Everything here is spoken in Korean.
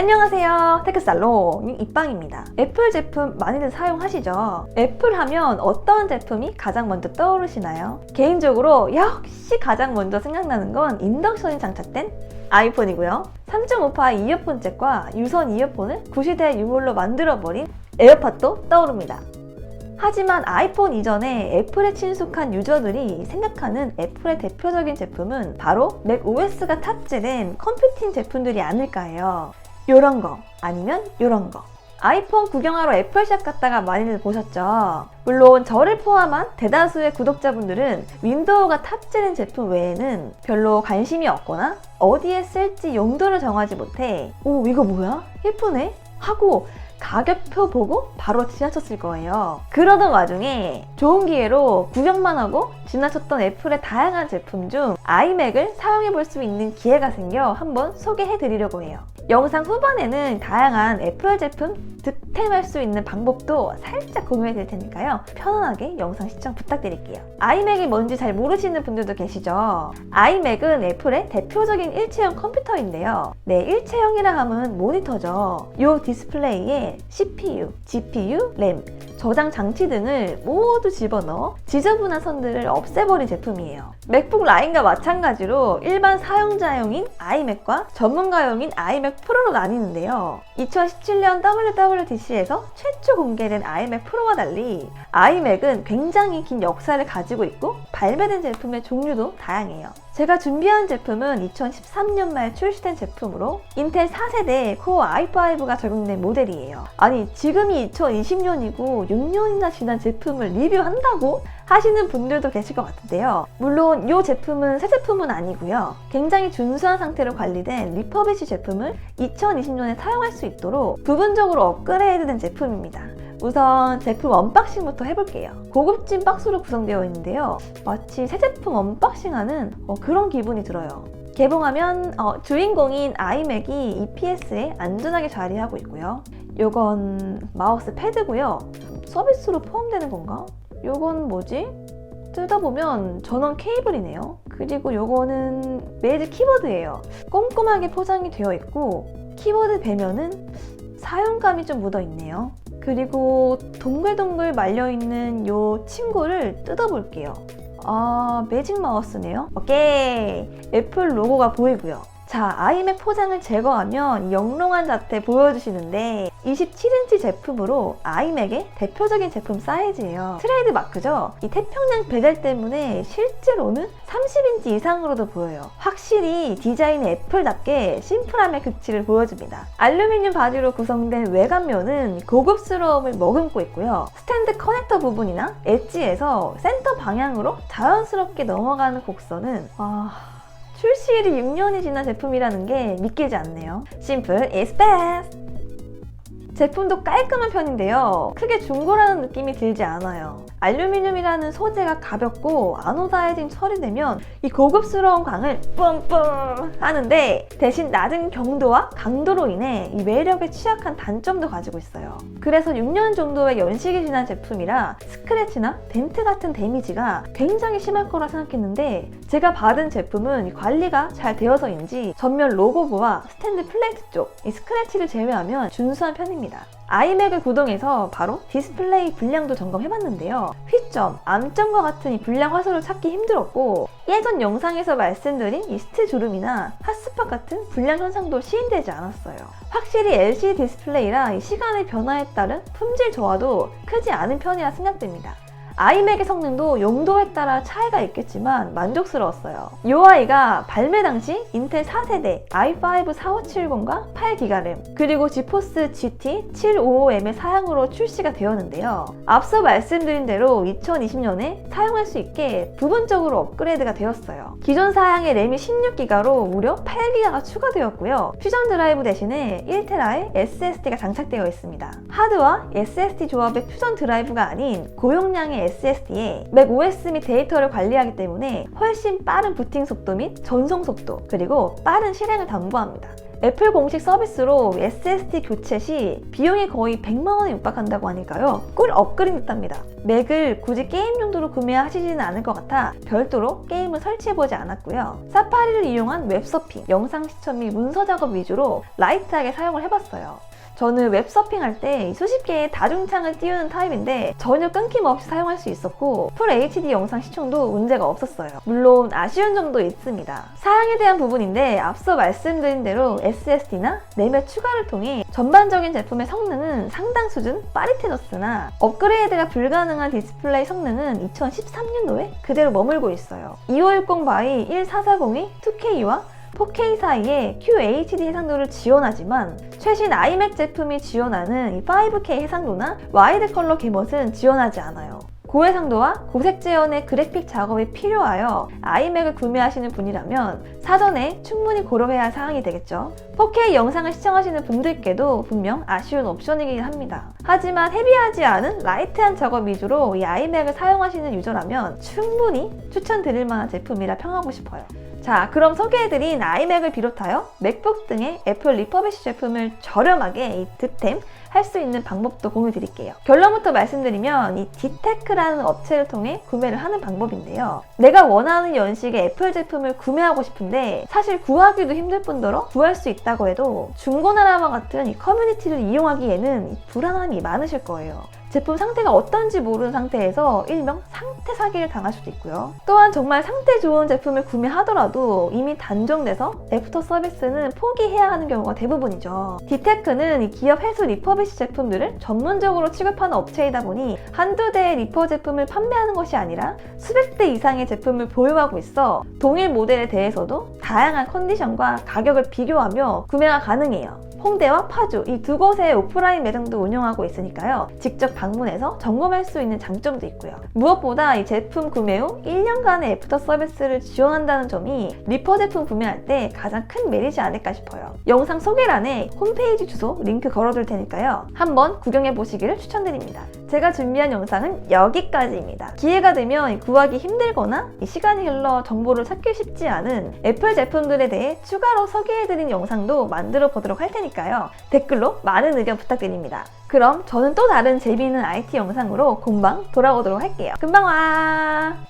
안녕하세요. 테크살롱 이빵입니다. 애플 제품 많이들 사용하시죠? 애플 하면 어떤 제품이 가장 먼저 떠오르시나요? 개인적으로 역시 가장 먼저 생각나는 건 인덕션이 장착된 아이폰이고요. 3.5파 이어폰 잭과 유선 이어폰을 구시대 유물로 만들어버린 에어팟도 떠오릅니다. 하지만 아이폰 이전에 애플에 친숙한 유저들이 생각하는 애플의 대표적인 제품은 바로 맥 OS가 탑재된 컴퓨팅 제품들이 아닐까 해요. 요런 거 아니면 요런 거. 아이폰 구경하러 애플샵 갔다가 많이들 보셨죠? 물론 저를 포함한 대다수의 구독자분들은 윈도우가 탑재된 제품 외에는 별로 관심이 없거나 어디에 쓸지 용도를 정하지 못해 오 이거 뭐야? 예쁘네? 하고 가격표 보고 바로 지나쳤을 거예요. 그러던 와중에 좋은 기회로 구경만 하고 지나쳤던 애플의 다양한 제품 중 아이맥을 사용해 볼 수 있는 기회가 생겨 한번 소개해 드리려고 해요. 영상 후반에는 다양한 애플 제품 득템할 수 있는 방법도 살짝 공유해 드릴 테니까요. 편안하게 영상 시청 부탁드릴게요. 아이맥이 뭔지 잘 모르시는 분들도 계시죠? 아이맥은 애플의 대표적인 일체형 컴퓨터인데요. 네, 일체형이라 함은 모니터죠. 이 디스플레이에 CPU, GPU, 램, 저장 장치 등을 모두 집어넣어 지저분한 선들을 없애버린 제품이에요. 맥북 라인과 마찬가지로 일반 사용자용인 아이맥과 전문가용인 아이맥 프로로 나뉘는데요. 2017년 WWDC에서 최초 공개된 아이맥 프로와 달리 아이맥은 굉장히 긴 역사를 가지고 있고 발매된 제품의 종류도 다양해요. 제가 준비한 제품은 2013년 말 출시된 제품으로 인텔 4세대 코어 i5가 적용된 모델이에요. 아니 지금이 2020년이고 6년이나 지난 제품을 리뷰한다고? 하시는 분들도 계실 것 같은데요. 물론 이 제품은 새 제품은 아니고요. 굉장히 준수한 상태로 관리된 리퍼비시 제품을 2020년에 사용할 수 있도록 부분적으로 업그레이드된 제품입니다. 우선 제품 언박싱부터 해볼게요. 고급진 박스로 구성되어 있는데요. 마치 새 제품 언박싱하는 어, 그런 기분이 들어요. 개봉하면 어, 주인공인 아이맥이 EPS에 안전하게 자리하고 있고요. 요건 마우스 패드고요. 서비스로 포함되는 건가? 요건 뭐지? 뜯어보면 전원 케이블이네요. 그리고 요거는 메이드 키보드예요. 꼼꼼하게 포장이 되어 있고 키보드 배면은 사용감이 좀 묻어 있네요. 그리고 동글동글 말려있는 요 친구를 뜯어볼게요. 아, 매직 마우스네요. 오케이. 애플 로고가 보이고요. 자, 아이맥 포장을 제거하면 영롱한 자태 보여주시는데 27인치 제품으로 아이맥의 대표적인 제품 사이즈예요. 트레이드 마크죠? 이 태평양 배달 때문에 실제로는 30인치 이상으로도 보여요. 확실히 디자인이 애플답게 심플함의 극치를 보여줍니다. 알루미늄 바디로 구성된 외관면은 고급스러움을 머금고 있고요. 스탠드 커넥터 부분이나 엣지에서 센터 방향으로 자연스럽게 넘어가는 곡선은 아... 출시일이 6년이 지난 제품이라는 게 믿기지 않네요. 심플 is best! 제품도 깔끔한 편인데요. 크게 중고라는 느낌이 들지 않아요. 알루미늄이라는 소재가 가볍고 아노다이징 처리되면 이 고급스러운 광을 뿜뿜 하는데 대신 낮은 경도와 강도로 인해 이 매력에 취약한 단점도 가지고 있어요. 그래서 6년 정도의 연식이 지난 제품이라 스크래치나 덴트 같은 데미지가 굉장히 심할 거라 생각했는데 제가 받은 제품은 관리가 잘 되어서인지 전면 로고부와 스탠드 플레이트 쪽 이 스크래치를 제외하면 준수한 편입 니다. 아이맥을 구동해서 바로 디스플레이 불량도 점검해봤는데요. 휘점, 암점과 같은 이 불량 화소를 찾기 힘들었고 예전 영상에서 말씀드린 이 스트 주름이나 핫스팟 같은 불량 현상도 시인되지 않았어요. 확실히 LCD 디스플레이라 이 시간의 변화에 따른 품질 저하도 크지 않은 편이라 생각됩니다. 아이맥의 성능도 용도에 따라 차이가 있겠지만 만족스러웠어요. 이 아이가 발매 당시 인텔 4세대 i5 4570과 8기가 램 그리고 지포스 GT 755M의 사양으로 출시가 되었는데요. 앞서 말씀드린 대로 2020년에 사용할 수 있게 부분적으로 업그레이드가 되었어요. 기존 사양의 램이 16기가로 무려 8기가가 추가되었고요. 퓨전 드라이브 대신에 1테라의 SSD가 장착되어 있습니다. 하드와 SSD 조합의 퓨전 드라이브가 아닌 고용량의 SSD에 맥 OS 및 데이터를 관리하기 때문에 훨씬 빠른 부팅 속도 및 전송 속도 그리고 빠른 실행을 담보합니다. 애플 공식 서비스로 SSD 교체 시 비용이 거의 100만 원에 육박한다고 하니까요. 꿀 업그레이드답니다. 맥을 굳이 게임 용도로 구매하시지는 않을 것 같아 별도로 게임을 설치해보지 않았고요. 사파리를 이용한 웹서핑, 영상 시청 및 문서 작업 위주로 라이트하게 사용을 해봤어요. 저는 웹서핑할 때 수십 개의 다중창을 띄우는 타입인데 전혀 끊김없이 사용할 수 있었고 풀 HD 영상 시청도 문제가 없었어요. 물론 아쉬운 점도 있습니다. 사양에 대한 부분인데 앞서 말씀드린 대로 SSD나 램의 추가를 통해 전반적인 제품의 성능은 상당 수준 빠릿해졌으나 업그레이드가 불가능한 디스플레이 성능은 2013년도에 그대로 머물고 있어요. 2560 바이 1440이 2K와 4K 사이에 QHD 해상도를 지원하지만 최신 iMac 제품이 지원하는 이 5K 해상도나 와이드 컬러 개멋은 지원하지 않아요. 고해상도와 고색 재현의 그래픽 작업이 필요하여 아이맥을 구매하시는 분이라면 사전에 충분히 고려해야 할 사항이 되겠죠. 4K 영상을 시청하시는 분들께도 분명 아쉬운 옵션이긴 합니다. 하지만 헤비하지 않은 라이트한 작업 위주로 이 아이맥을 사용하시는 유저라면 충분히 추천드릴 만한 제품이라 평하고 싶어요. 자, 그럼 소개해드린 아이맥을 비롯하여 맥북 등의 애플 리퍼비시 제품을 저렴하게 이 득템 할 수 있는 방법도 공유 드릴게요. 결론부터 말씀드리면 이 디테크라는 업체를 통해 구매를 하는 방법인데요. 내가 원하는 연식의 애플 제품을 구매하고 싶은데 사실 구하기도 힘들 뿐더러 구할 수 있다고 해도 중고나라와 같은 이 커뮤니티를 이용하기에는 이 불안함이 많으실 거예요. 제품 상태가 어떤지 모르는 상태에서 일명 상태 사기를 당할 수도 있고요. 또한 정말 상태 좋은 제품을 구매하더라도 이미 단종돼서 애프터 서비스는 포기해야 하는 경우가 대부분이죠. 디테크는 이 기업 회수 리퍼비시 제품들을 전문적으로 취급하는 업체이다 보니 한두 대의 리퍼 제품을 판매하는 것이 아니라 수백 대 이상의 제품을 보유하고 있어 동일 모델에 대해서도 다양한 컨디션과 가격을 비교하며 구매가 가능해요. 홍대와 파주 이 두 곳의 오프라인 매장도 운영하고 있으니까요. 직접 방문해서 점검할 수 있는 장점도 있고요. 무엇보다 이 제품 구매 후 1년간의 애프터 서비스를 지원한다는 점이 리퍼 제품 구매할 때 가장 큰 메리지 아닐까 싶어요. 영상 소개란에 홈페이지 주소 링크 걸어둘 테니까요. 한번 구경해 보시기를 추천드립니다. 제가 준비한 영상은 여기까지입니다. 기회가 되면 구하기 힘들거나 시간이 흘러 정보를 찾기 쉽지 않은 애플 제품들에 대해 추가로 소개해드린 영상도 만들어 보도록 할 테 니까요. 댓글로 많은 의견 부탁드립니다. 그럼 저는 또 다른 재미있는 IT 영상으로 금방 돌아오도록 할게요. 금방 와!